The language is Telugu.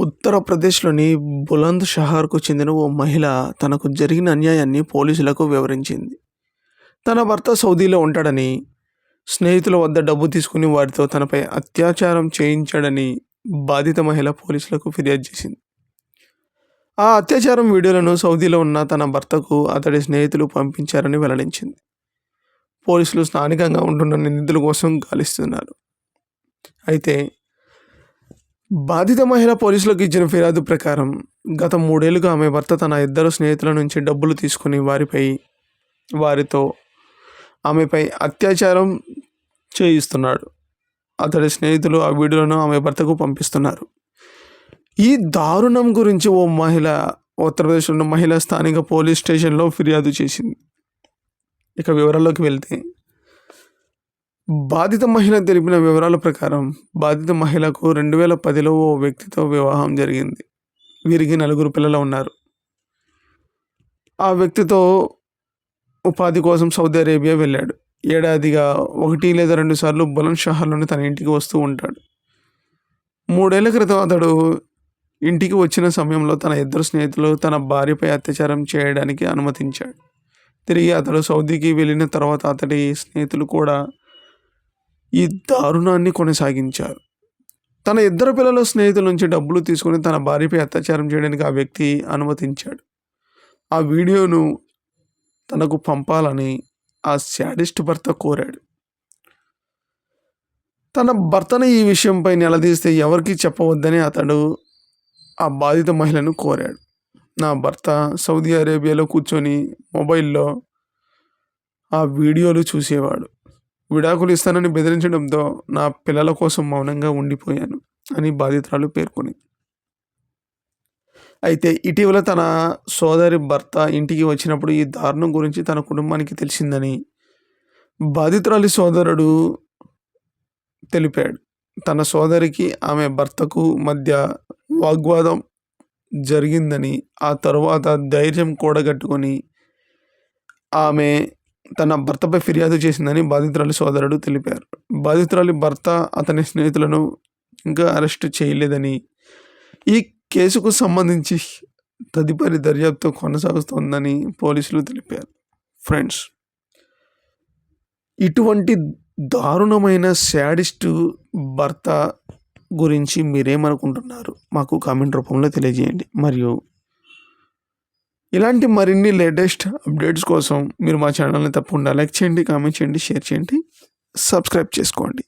ఉత్తరప్రదేశ్‌లోని బులంద్ షహార్కు చెందిన ఓ మహిళ తనకు జరిగిన అన్యాయాన్ని పోలీసులకు వివరించింది. తన భర్త సౌదీలో ఉంటాడని, స్నేహితుల వద్ద డబ్బు తీసుకుని వారితో తనపై అత్యాచారం చేయించాడని బాధిత మహిళ పోలీసులకు ఫిర్యాదు చేసింది. ఆ అత్యాచారం వీడియోలను సౌదీలో ఉన్న తన భర్తకు అతడి స్నేహితులు పంపించారని వెల్లడించింది. పోలీసులు స్థానికంగా ఉంటున్న నిందితుల కోసం గాలిస్తున్నారు. అయితే బాధిత మహిళ పోలీసులకు ఇచ్చిన ఫిర్యాదు ప్రకారం గత మూడేళ్ళుగా ఆమె భర్త తన ఇద్దరు స్నేహితుల నుంచి డబ్బులు తీసుకుని వారిపై వారితో ఆమెపై అత్యాచారం చేయిస్తున్నాడు. అతడి స్నేహితులు ఆ వీడియోలను ఆమె భర్తకు పంపిస్తున్నారు. ఈ దారుణం గురించి ఓ మహిళ ఉత్తరప్రదేశ్లో మహిళ స్థానిక పోలీస్ స్టేషన్‌లో ఫిర్యాదు చేసింది. ఇక వివరాల్లోకి వెళ్తే బాధిత మహిళ తెలిపిన వివరాల ప్రకారం బాధిత మహిళకు రెండు వేల పదిలో ఓ వ్యక్తితో వివాహం జరిగింది. వీరికి నలుగురు పిల్లలు ఉన్నారు. ఆ వ్యక్తితో ఉపాధి కోసం సౌదీ అరేబియా వెళ్ళాడు. ఏడాదిగా ఒకటి లేదా రెండు సార్లు బులంద్ షహర్‌లోని తన ఇంటికి వస్తూ ఉంటాడు. మూడేళ్ళ క్రితం అతడు ఇంటికి వచ్చిన సమయంలో తన ఇద్దరు స్నేహితులు తన భార్యపై అత్యాచారం చేయడానికి అనుమతించాడు. తిరిగి అతడు సౌదీకి వెళ్ళిన తర్వాత అతడి స్నేహితులు కూడా ఈ దారుణాన్ని కొనసాగించారు. తన ఇద్దరు పిల్లల స్నేహితుల నుంచి డబ్బులు తీసుకుని తన భార్యపై అత్యాచారం చేయడానికి ఆ వ్యక్తి అనుమతించాడు. ఆ వీడియోను తనకు పంపాలని ఆ శాడిస్ట్ భర్త కోరాడు. తన భర్తను ఈ విషయంపై నిలదీస్తే ఎవరికీ చెప్పవద్దని అతడు ఆ బాధిత మహిళను కోరాడు. నా భర్త సౌదీ అరేబియాలో కూర్చొని మొబైల్లో ఆ వీడియోలు చూసేవాడు. విడాకులు ఇస్తానని బెదిరించడంతో నా పిల్లల కోసం మౌనంగా ఉండిపోయాను అని బాధితురాలు పేర్కొనింది అయితే ఇటీవల తన సోదరి భర్త ఇంటికి వచ్చినప్పుడు ఈ దారుణం గురించి తన కుటుంబానికి తెలిసిందని బాధితురాలి సోదరుడు తెలిపాడు. తన సోదరికి ఆమె భర్తకు మధ్య వాగ్వాదం జరిగిందని ఆ తరువాత ధైర్యం కూడగట్టుకొని ఆమె తన భర్తపై ఫిర్యాదు చేసిందని బాధితురాలి సోదరుడు తెలిపారు. బాధితురాలి భర్త అతని స్నేహితులను ఇంకా అరెస్టు చేయలేదని, ఈ కేసుకు సంబంధించి తదుపరి దర్యాప్తు కొనసాగుతోందని పోలీసులు తెలిపారు. ఫ్రెండ్స్ ఇటువంటి దారుణమైన శాడిస్ట్ భర్త గురించి మీరేమనుకుంటున్నారు? మాకు కామెంట్ రూపంలో తెలియజేయండి. మరియు ఇలాంటి మరిన్ని లేటెస్ట్ అప్డేట్స్ కోసం మీరు మా ఛానల్‌ని తప్పకుండా లైక్ చేయండి, కామెంట్ చేయండి, షేర్ చేయండి, సబ్స్క్రైబ్ చేసుకోండి.